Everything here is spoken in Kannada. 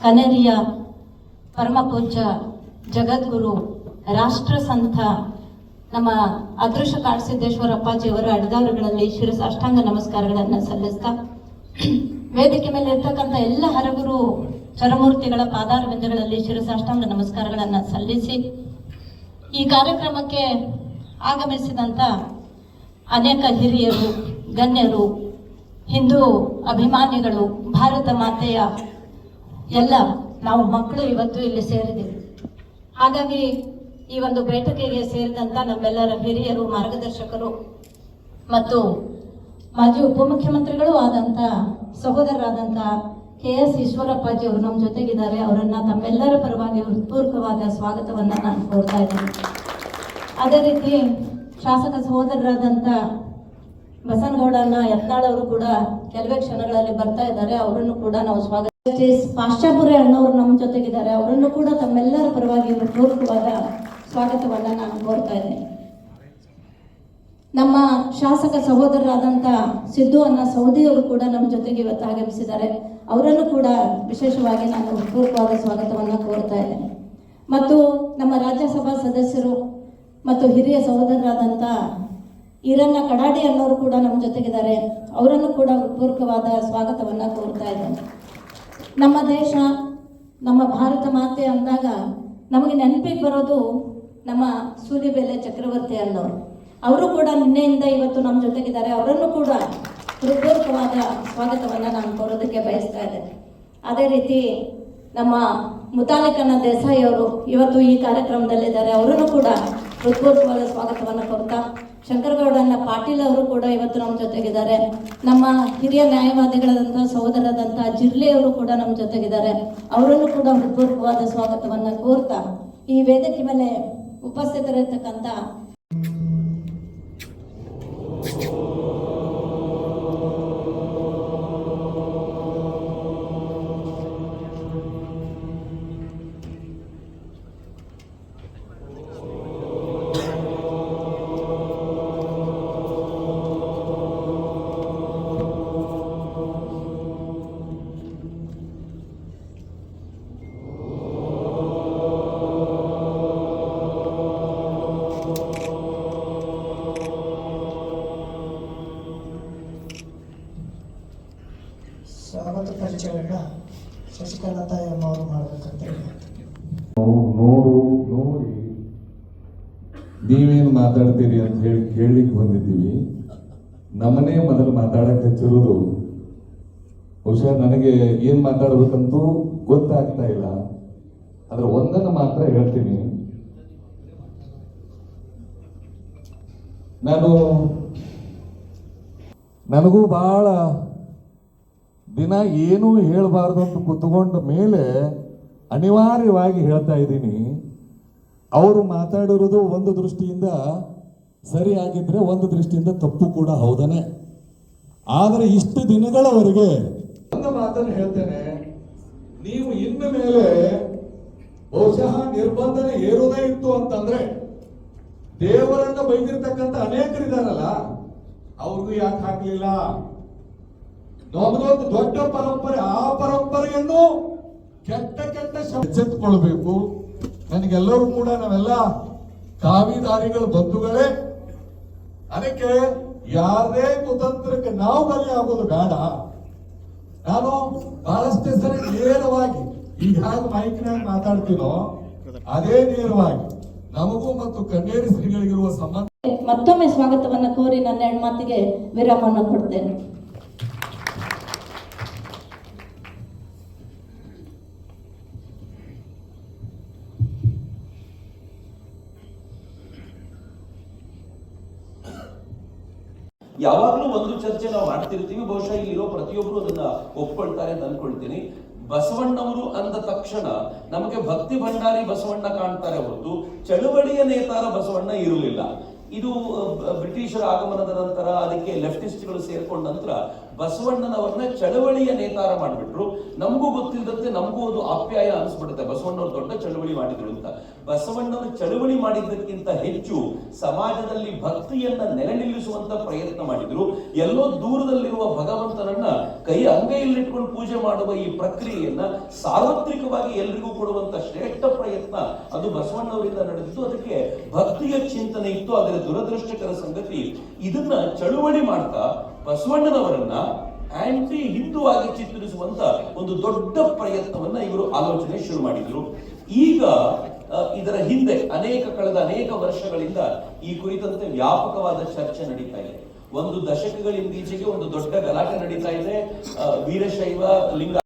ಕನೇರಿಯ ಪರಮ ಪೂಜ್ಯ ಜಗದ್ಗುರು ರಾಷ್ಟ್ರ ಸಂತ ನಮ್ಮ ಅದೃಶ್ಯ ಕಾಡಸಿದ್ದೇಶ್ವರ ಅಪ್ಪಾಜಿಯವರ ಅಡದಾರುಗಳಲ್ಲಿ ಶಿರಸ ಅಷ್ಟಾಂಗ ನಮಸ್ಕಾರಗಳನ್ನು ಸಲ್ಲಿಸ್ತಾ, ವೇದಿಕೆ ಮೇಲೆ ಇರ್ತಕ್ಕಂಥ ಎಲ್ಲ ಹರಗುರು ಚರಮೂರ್ತಿಗಳ ಪಾದಾರವಿಂದಗಳಲ್ಲಿ ಶಿರಸ ಅಷ್ಟಾಂಗ ನಮಸ್ಕಾರಗಳನ್ನು ಸಲ್ಲಿಸಿ, ಈ ಕಾರ್ಯಕ್ರಮಕ್ಕೆ ಆಗಮಿಸಿದಂಥ ಅನೇಕ ಹಿರಿಯರು, ಗಣ್ಯರು, ಹಿಂದೂ ಅಭಿಮಾನಿಗಳು, ಭಾರತ ಮಾತೆಯ ಎಲ್ಲ ನಾವು ಮಕ್ಕಳು ಇವತ್ತು ಇಲ್ಲಿ ಸೇರಿದ್ದೀವಿ. ಹಾಗಾಗಿ ಈ ಒಂದು ಬೇಟಕೆಗೆ ಸೇರಿದಂತ ನಮ್ಮೆಲ್ಲರ ಹಿರಿಯರು, ಮಾರ್ಗದರ್ಶಕರು ಮತ್ತು ಮಾಜಿ ಉಪಮುಖ್ಯಮಂತ್ರಿಗಳು ಆದಂತ ಸಹೋದರರಾದಂತ ಕೆ ಎಸ್ ಈಶ್ವರಪ್ಪಾಜಿ ಅವರು ನಮ್ಮ ಜೊತೆಗಿದ್ದಾರೆ. ಅವರನ್ನು ತಮ್ಮೆಲ್ಲರ ಪರವಾಗಿ ಹೃತ್ಪೂರ್ವಕವಾದ ಸ್ವಾಗತವನ್ನು ನಾನು ಕೋರ್ತಾ ಇದ್ದೇನೆ. ಅದೇ ರೀತಿ ಶಾಸಕ ಸಹೋದರರಾದಂತ ಬಸನಗೌಡನ ಯತ್ನಾಳ್ ಅವರು ಕೂಡ ಕೆಲವೇ ಕ್ಷಣಗಳಲ್ಲಿ ಬರ್ತಾ ಇದ್ದಾರೆ. ಅವರನ್ನು ಕೂಡ ನಾವು ಸ್ವಾಗತ ಜಸ್ಟಿಸ್ ಅಣ್ಣವರು ನಮ್ಮ ಜೊತೆಗಿದ್ದಾರೆ. ಅವರನ್ನು ಕೂಡ ತಮ್ಮೆಲ್ಲರ ಪರವಾಗಿ ಪೂರ್ವಕವಾದ ಸ್ವಾಗತವನ್ನ ನಾನು ಕೋರ್ತಾ ಇದ್ದೇನೆ. ನಮ್ಮ ಶಾಸಕ ಸಹೋದರರಾದಂಥ ಸಿದ್ದು ಅನ್ನ ಸೌದಿಯವರು ಕೂಡ ನಮ್ಮ ಜೊತೆಗೆ ಇವತ್ತು ಆಗಮಿಸಿದ್ದಾರೆ. ಅವರನ್ನು ಕೂಡ ವಿಶೇಷವಾಗಿ ನಾನು ಪೂರ್ವಕವಾದ ಸ್ವಾಗತವನ್ನು ಕೋರ್ತಾ ಇದ್ದೇನೆ. ಮತ್ತು ನಮ್ಮ ರಾಜ್ಯಸಭಾ ಸದಸ್ಯರು ಮತ್ತು ಹಿರಿಯ ಸಹೋದರರಾದಂಥ ಈರಣ್ಣ ಕಡಾಡಿ ಅನ್ನೋರು ಕೂಡ ನಮ್ಮ ಜೊತೆಗಿದ್ದಾರೆ. ಅವರನ್ನು ಕೂಡ ಪೂರ್ವಕವಾದ ಸ್ವಾಗತವನ್ನು ಕೋರ್ತಾ ಇದ್ದೇನೆ. ನಮ್ಮ ದೇಶ, ನಮ್ಮ ಭಾರತ ಮಾತೆ ಅಂದಾಗ ನಮಗೆ ನೆನಪಿಗೆ ಬರೋದು ನಮ್ಮ ಸೂಲಿಬೆಲೆ ಚಕ್ರವರ್ತಿ ಅನ್ನೋರು ಅವರು ಕೂಡ ನಿನ್ನೆಯಿಂದ ಇವತ್ತು ನಮ್ಮ ಜೊತೆಗಿದ್ದಾರೆ. ಅವರನ್ನು ಕೂಡ ಹೃತ್ಪೂರ್ವಕವಾದ ಸ್ವಾಗತವನ್ನು ನಾನು ಕೊಡೋದಕ್ಕೆ ಬಯಸ್ತಾ ಇದ್ದೇನೆ ಅದೇ ರೀತಿ ನಮ್ಮ ಮುತಾಲಿಕನ ದೇಸಾಯಿ ಅವರು ಇವತ್ತು ಈ ಕಾರ್ಯಕ್ರಮದಲ್ಲಿದ್ದಾರೆ. ಅವರನ್ನು ಕೂಡ ಹೃತ್ಪೂರ್ವಕವಾದ ಸ್ವಾಗತವನ್ನು ಕೋರ್ತಾ ಶಂಕರಗೌಡನ ಪಾಟೀಲ್ ಅವರು ಕೂಡ ಇವತ್ತು ನಮ್ಮ ಜೊತೆಗಿದ್ದಾರೆ. ನಮ್ಮ ಹಿರಿಯ ನ್ಯಾಯವಾದಿಗಳಾದಂಥ ಸಹೋದರದಂತಹ ಜಿರ್ಲಿ ಅವರು ಕೂಡ ನಮ್ಮ ಜೊತೆಗಿದ್ದಾರೆ. ಅವರನ್ನು ಕೂಡ ಹೃತ್ಪೂರ್ವಕವಾದ ಸ್ವಾಗತವನ್ನು ಕೋರ್ತಾ ಈ ವೇದಿಕೆ ಮೇಲೆ ಉಪಸ್ಥಿತರಿರ್ತಕ್ಕಂಥ ಪರಿಚಯವನ್ನ ಶಶಿಕಲಾ ಮಾಡ್ಬೇಕಂತ ನಾವು ನೋಡಿ ನೀವೇನು ಮಾತಾಡ್ತೀರಿ ಅಂತ ಹೇಳಿ ಕೇಳಲಿಕ್ಕೆ ಬಂದಿದ್ದೀವಿ. ನಮ್ಮನೇ ಮೊದಲು ಮಾತಾಡಕ್ಕೆ ಹಚ್ಚಿರೋದು. ಬಹುಶಃ ನನಗೆ ಏನ್ ಮಾತಾಡ್ಬೇಕಂತೂ ಗೊತ್ತಾಗ್ತಾ ಇಲ್ಲ. ಆದ್ರೆ ಒಂದನ್ನು ಮಾತ್ರ ಹೇಳ್ತೀನಿ. ನಾನು, ನನಗೂ ಬಹಳ ದಿನ ಏನೂ ಹೇಳಬಾರ್ದು ಅಂತ ಕುತ್ಕೊಂಡ ಮೇಲೆ ಅನಿವಾರ್ಯವಾಗಿ ಹೇಳ್ತಾ ಇದ್ದೀನಿ. ಅವರು ಮಾತಾಡಿರೋದು ಒಂದು ದೃಷ್ಟಿಯಿಂದ ಸರಿ ಒಂದು ದೃಷ್ಟಿಯಿಂದ ತಪ್ಪು ಕೂಡ ಹೌದನೆ. ಆದರೆ ಇಷ್ಟು ದಿನಗಳವರೆಗೆ ಒಂದು ಮಾತನ್ನು ಹೇಳ್ತೇನೆ. ನೀವು ಇನ್ನು ಮೇಲೆ ಬಹುಶಃ ನಿರ್ಬಂಧನೆ ಏರೋದೇ ಇತ್ತು ಅಂತಂದ್ರೆ ದೇವರನ್ನ ಬೈದಿರ್ತಕ್ಕಂಥ ಅನೇಕರಿದಾರಲ್ಲ, ಅವ್ರಿಗೂ ಯಾಕೆ ಹಾಕ್ಲಿಲ್ಲ? ನಮ್ಮದೊಂದು ದೊಡ್ಡ ಪರಂಪರೆ, ಆ ಪರಂಪರೆಯನ್ನು ಕೆಟ್ಟ ಕೆಟ್ಟ ಎಚ್ಚೆತ್ತುಕೊಳ್ಬೇಕು. ನನಗೆಲ್ಲರೂ ಕೂಡ ನಾವೆಲ್ಲ ಕಾವಿದಾರಿಗಳ ಬಂಧುಗಳೇ. ಅದಕ್ಕೆ ಯಾರೇ ಕುತಂತ್ರಕ್ಕೆ ನಾವು ಬಲಿ ಆಗೋದು ಬೇಡ. ನಾನು ಬಹಳಷ್ಟು ಸರಿ ನೇರವಾಗಿ ಈಗ ಹೇಗೆ ಮೈಕ್ನಾಗ ಮಾತಾಡ್ತೀನೋ, ಅದೇ ನೇರವಾಗಿ ನಮಗೂ ಮತ್ತು ಕನ್ನೇರಿ ಶ್ರೀಗಳಿಗಿರುವ ಸಂಬಂಧ ಮತ್ತೊಮ್ಮೆ ಸ್ವಾಗತವನ್ನು ಕೋರಿ ನನ್ನ ಹೆಣ್ಮಾತಿಗೆ ವಿರಾಮವನ್ನು ಕೊಡ್ತೇನೆ. ಯಾವಾಗಲೂ ಒಂದು ಚರ್ಚೆ ನಾವು ಮಾಡ್ತಿರ್ತೀವಿ. ಬಹುಶಃ ಇಲ್ಲಿರೋ ಪ್ರತಿಯೊಬ್ಬರು ಅದನ್ನ ಒಪ್ಕೊಳ್ತಾರೆ ಅಂತ ಅನ್ಕೊಳ್ತೀನಿ. ಬಸವಣ್ಣವರು ಅಂದ ತಕ್ಷಣ ನಮಗೆ ಭಕ್ತಿ ಭಂಡಾರಿ ಬಸವಣ್ಣ ಕಾಣ್ತಾರೆ ಹೊರತು ಚಳುವಳಿಯ ನೇತಾರ ಬಸವಣ್ಣ ಇರಲಿಲ್ಲ. ಇದು ಬ್ರಿಟಿಷರ ಆಗಮನದ ನಂತರ ಅದಕ್ಕೆ ಲೆಫ್ಟಿಸ್ಟ್ಗಳು ಸೇರ್ಕೊಂಡ ನಂತರ ಬಸವಣ್ಣನವರನ್ನ ಚಳವಳಿಯ ನೇತಾರ ಮಾಡಿಬಿಟ್ರು. ನಮಗೂ ಗೊತ್ತಿಲ್ಲದಂತೆ ನಮಗೂ ಒಂದು ಆಪ್ಯಾಯ ಅನಿಸ್ಬಿಡುತ್ತೆ. ಬಸವಣ್ಣವ್ರು ದೊಡ್ಡ ಚಳವಳಿ ಮಾಡಿದ್ರು ಅಂತ. ಬಸವಣ್ಣನ ಚಳವಳಿ ಮಾಡಿದ್ದಕ್ಕಿಂತ ಹೆಚ್ಚು ಸಮಾಜದಲ್ಲಿ ಭಕ್ತಿಯನ್ನ ನೆಲೆ ನಿಲ್ಲಿಸುವಂತ ಪ್ರಯತ್ನ ಮಾಡಿದ್ರು. ಎಲ್ಲೋ ದೂರದಲ್ಲಿರುವ ಭಗವಂತನನ್ನ ಕೈ ಅಂಗೈಯಲ್ಲಿಟ್ಕೊಂಡು ಪೂಜೆ ಮಾಡುವ ಈ ಪ್ರಕ್ರಿಯೆಯನ್ನ ಸಾರ್ವತ್ರಿಕವಾಗಿ ಎಲ್ರಿಗೂ ಕೊಡುವಂತ ಶ್ರೇಷ್ಠ ಪ್ರಯತ್ನ ಅದು ಬಸವಣ್ಣವರಿಂದ ನಡೆದಿತ್ತು ಅದಕ್ಕೆ ಭಕ್ತಿಯ ಚಿಂತನೆ ಇತ್ತು. ಅದರ ದುರದೃಷ್ಟಕರ ಸಂಗತಿ ಇದನ್ನ ಚಳುವಳಿ ಮಾಡ್ತಾ ಬಸವಣ್ಣನವರನ್ನ ಆಂಟಿ ಹಿಂದೂ ಆಗಿ ಚಿತ್ರಿಸುವಂತ ಒಂದು ದೊಡ್ಡ ಪ್ರಯತ್ನವನ್ನ ಇವರು ಆಲೋಚನೆ ಶುರು ಮಾಡಿದ್ರು. ಈಗ ಇದರ ಹಿಂದೆ ಅನೇಕ ಕಳೆದ ಅನೇಕ ವರ್ಷಗಳಿಂದ ಈ ಕುರಿತಂತೆ ವ್ಯಾಪಕವಾದ ಚರ್ಚೆ ನಡೀತಾ ಇದೆ. ಒಂದು ದಶಕಗಳಿಂದೀಚೆಗೆ ಒಂದು ದೊಡ್ಡ ಗಲಾಟೆ ನಡೀತಾ ಇದೆ. ವೀರಶೈವ, ಲಿಂಗ